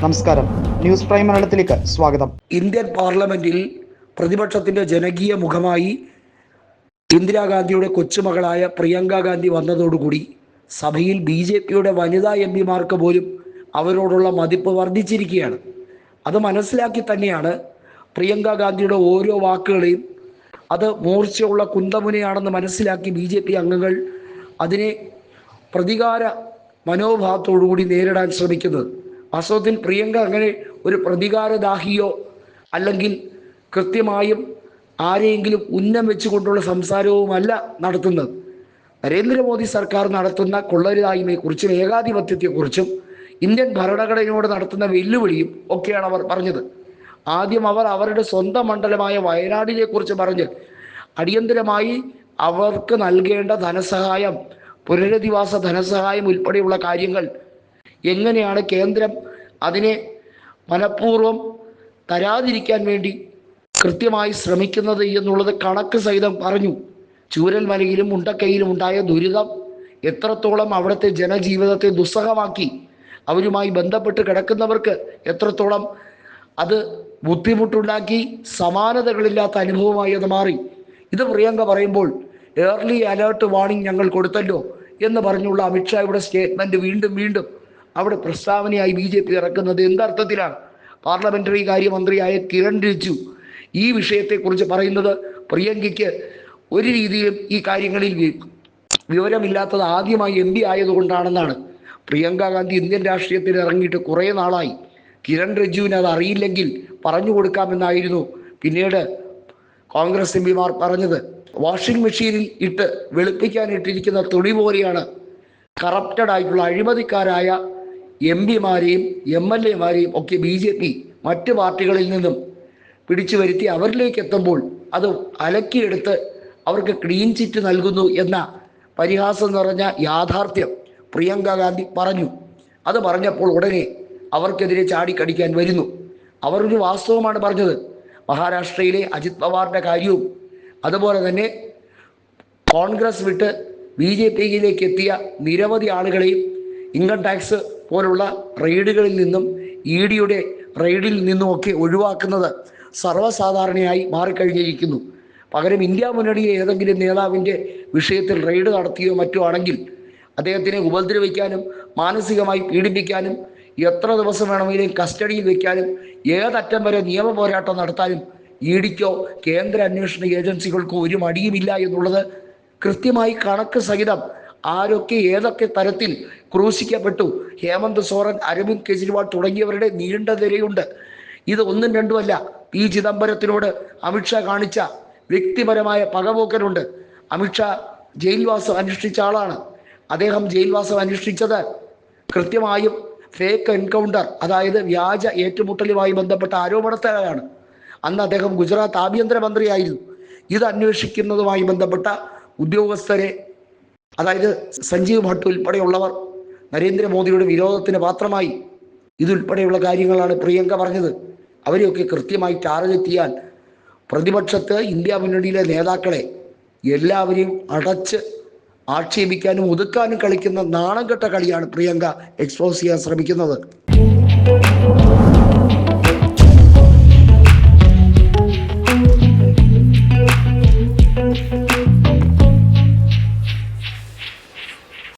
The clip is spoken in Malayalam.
നമസ്കാരം. ന്യൂസ് പ്രൈം മലയാളത്തിലേക്ക് സ്വാഗതം. ഇന്ത്യൻ പാർലമെന്റിൽ പ്രതിപക്ഷത്തിന്റെ ജനകീയ മുഖമായി ഇന്ദിരാഗാന്ധിയുടെ കൊച്ചുമകളായ പ്രിയങ്ക ഗാന്ധി വന്നതോടുകൂടി സഭയിൽ ബി ജെ പിയുടെ വനിതാ എം പിമാർക്ക് പോലും അവരോടുള്ള മതിപ്പ് വർദ്ധിച്ചിരിക്കുകയാണ്. അത് മനസ്സിലാക്കി തന്നെയാണ് പ്രിയങ്ക ഗാന്ധിയുടെ ഓരോ വാക്കുകളെയും അത് മൂർച്ചയുള്ള കുന്തമുനയാണെന്ന് മനസ്സിലാക്കി ബി ജെ പി അംഗങ്ങൾ അതിനെ പ്രതികാര മനോഭാവത്തോടുകൂടി നേരിടാൻ ശ്രമിക്കുന്നത്. വാസ്തവത്തിൽ പ്രിയങ്ക അങ്ങനെ ഒരു പ്രതികാരദാഹിയോ അല്ലെങ്കിൽ കൃത്യമായും ആരെയെങ്കിലും ഉന്നം വെച്ചുകൊണ്ടുള്ള സംസാരവുമല്ല നടത്തുന്നത്. നരേന്ദ്രമോദി സർക്കാർ നടത്തുന്ന കൊള്ളരുതായ്മയെക്കുറിച്ചും ഏകാധിപത്യത്തെക്കുറിച്ചും ഇന്ത്യൻ ഭരണഘടനയോട് നടത്തുന്ന വെല്ലുവിളിയും ഒക്കെയാണ് അവർ പറഞ്ഞത്. ആദ്യം അവർ അവരുടെ സ്വന്തം മണ്ഡലമായ വയനാടിനെ കുറിച്ച് പറഞ്ഞ് അടിയന്തരമായി അവർക്ക് നൽകേണ്ട ധനസഹായം പുനരധിവാസ ധനസഹായം ഉൾപ്പെടെയുള്ള കാര്യങ്ങൾ എങ്ങനെയാണ് കേന്ദ്രം അതിനെ മനഃപൂർവം തരാതിരിക്കാൻ വേണ്ടി കൃത്യമായി ശ്രമിക്കുന്നത് എന്നുള്ളത് കണക്ക് സഹിതം പറഞ്ഞു. ചൂരൽമലയിലും മുണ്ടക്കൈയിലും ഉണ്ടായ ദുരിതം എത്രത്തോളം അവിടുത്തെ ജനജീവിതത്തെ ദുസ്സഹമാക്കി അവരുമായി ബന്ധപ്പെട്ട് കിടക്കുന്നവർക്ക് എത്രത്തോളം അത് ബുദ്ധിമുട്ടുണ്ടാക്കി സമാനതകളില്ലാത്ത അനുഭവമായി അത് മാറി. ഇത് പ്രിയങ്ക പറയുമ്പോൾ ഏർലി അലേർട്ട് വാണിംഗ് ഞങ്ങൾ കൊടുത്തല്ലോ എന്ന് പറഞ്ഞുള്ള അമിത്ഷായുടെ സ്റ്റേറ്റ്മെന്റ് വീണ്ടും വീണ്ടും അവിടെ പ്രസ്താവനയായി ബി ജെ പി ഇറക്കുന്നത് എന്തർത്ഥത്തിലാണ്? പാർലമെന്ററി കാര്യമന്ത്രിയായ കിരൺ റിജു ഈ വിഷയത്തെക്കുറിച്ച് പറയുന്നത് പ്രിയങ്കയ്ക്ക് ഒരു രീതിയിലും ഈ കാര്യങ്ങളിൽ വിവരമില്ലാത്തത് ആദ്യമായി എം പി ആയതുകൊണ്ടാണെന്നാണ്. പ്രിയങ്ക ഗാന്ധി ഇന്ത്യൻ രാഷ്ട്രീയത്തിൽ ഇറങ്ങിയിട്ട് കുറേ നാളായി. കിരൺ റിജുവിന് അത് അറിയില്ലെങ്കിൽ പറഞ്ഞു കൊടുക്കാമെന്നായിരുന്നു പിന്നീട് കോൺഗ്രസ് എം പിമാർ പറഞ്ഞത്. വാഷിംഗ് മെഷീനിൽ ഇട്ട് വെളുപ്പിക്കാൻ ഇട്ടിരിക്കുന്ന തുണി പോലെയാണ് കറപ്റ്റഡ് ആയിട്ടുള്ള അഴിമതിക്കാരായ എം പിമാരെയും എം എൽ എമാരെയും ഒക്കെ ബി ജെ പി മറ്റ് പാർട്ടികളിൽ നിന്നും പിടിച്ചു വരുത്തി അവരിലേക്ക് എത്തുമ്പോൾ അത് അലക്കിയെടുത്ത് അവർക്ക് ക്ലീൻ ചിറ്റ് നൽകുന്നു എന്ന പരിഹാസം നിറഞ്ഞ യാഥാർത്ഥ്യം പ്രിയങ്ക ഗാന്ധി പറഞ്ഞു. അത് പറഞ്ഞപ്പോൾ ഉടനെ അവർക്കെതിരെ ചാടിക്കടിക്കാൻ വരുന്നു. അവരൊരു വാസ്തവമാണ് പറഞ്ഞത്. മഹാരാഷ്ട്രയിലെ അജിത് പവാറിന്റെ കാര്യവും അതുപോലെ തന്നെ കോൺഗ്രസ് വിട്ട് ബി ജെ പിയിലേക്ക് എത്തിയ നിരവധി ആളുകളെയും ഇൻകം ടാക്സ് പോലുള്ള റെയ്ഡുകളിൽ നിന്നും ഇ ഡിയുടെ റെയ്ഡിൽ നിന്നുമൊക്കെ ഒഴിവാക്കുന്നത് സർവസാധാരണയായി മാറിക്കഴിഞ്ഞിരിക്കുന്നു. പകരം ഇന്ത്യ മുന്നണിയെ ഏതെങ്കിലും നേതാവിന്റെ വിഷയത്തിൽ റെയ്ഡ് നടത്തിയോ മറ്റോ ആണെങ്കിൽ അദ്ദേഹത്തിനെ ഉപദ്രവിക്കാനും മാനസികമായി പീഡിപ്പിക്കാനും എത്ര ദിവസം വേണമെങ്കിലും കസ്റ്റഡിയിൽ വെക്കാനും ഏതറ്റം വരെ നിയമ പോരാട്ടം നടത്താനും ഇ ഡിക്കോ കേന്ദ്ര അന്വേഷണ ഏജൻസികൾക്കോ ഒരു മടിയുമില്ല എന്നുള്ളത് കൃത്യമായി കണക്ക് സഹിതം ആരൊക്കെ ഏതൊക്കെ തരത്തിൽ ക്രൂശിക്കപ്പെട്ടു? ഹേമന്ത് സോറൻ അരവിന്ദ് കെജ്രിവാൾ തുടങ്ങിയവരുടെ നീണ്ട നിരയുണ്ട്. ഇത് ഒന്നും രണ്ടുമല്ല. പി. ചിദംബരത്തിനോട് അമിത്ഷാ കാണിച്ച വ്യക്തിപരമായ പകപോക്കലുണ്ട്. അമിത്ഷാ ജയിൽവാസം അനുഷ്ഠിച്ച ആളാണ്. അദ്ദേഹം ജയിൽവാസം അനുഷ്ഠിച്ചത് കൃത്യമായും ഫേക്ക് എൻകൗണ്ടർ അതായത് വ്യാജ ഏറ്റുമുട്ടലുമായി ബന്ധപ്പെട്ട ആരോപണത്തിലാണ് അന്ന് അദ്ദേഹം ഗുജറാത്ത് ആഭ്യന്തര മന്ത്രിയായിരുന്നു ഇത് അന്വേഷിക്കുന്നതുമായി ബന്ധപ്പെട്ട ഉദ്യോഗസ്ഥരെ അതായത് സഞ്ജീവ് ഭട്ട് ഉൾപ്പെടെയുള്ളവർ നരേന്ദ്രമോദിയുടെ വിരോധത്തിന് പാത്രമായി ഇതുൾപ്പെടെയുള്ള കാര്യങ്ങളാണ് പ്രിയങ്ക പറഞ്ഞത്. അവരെയൊക്കെ കൃത്യമായി ടാർഗറ്റ് ചെയ്യാൻ പ്രതിപക്ഷത്ത് ഇന്ത്യ മുന്നണിയിലെ നേതാക്കളെ എല്ലാവരെയും അടച്ച് ആക്ഷേപിക്കാനും ഒതുക്കാനും കളിക്കുന്ന നാണം കെട്ട കളിയാണ് പ്രിയങ്ക എക്സ്പോസ് ചെയ്യാൻ ശ്രമിക്കുന്നത്.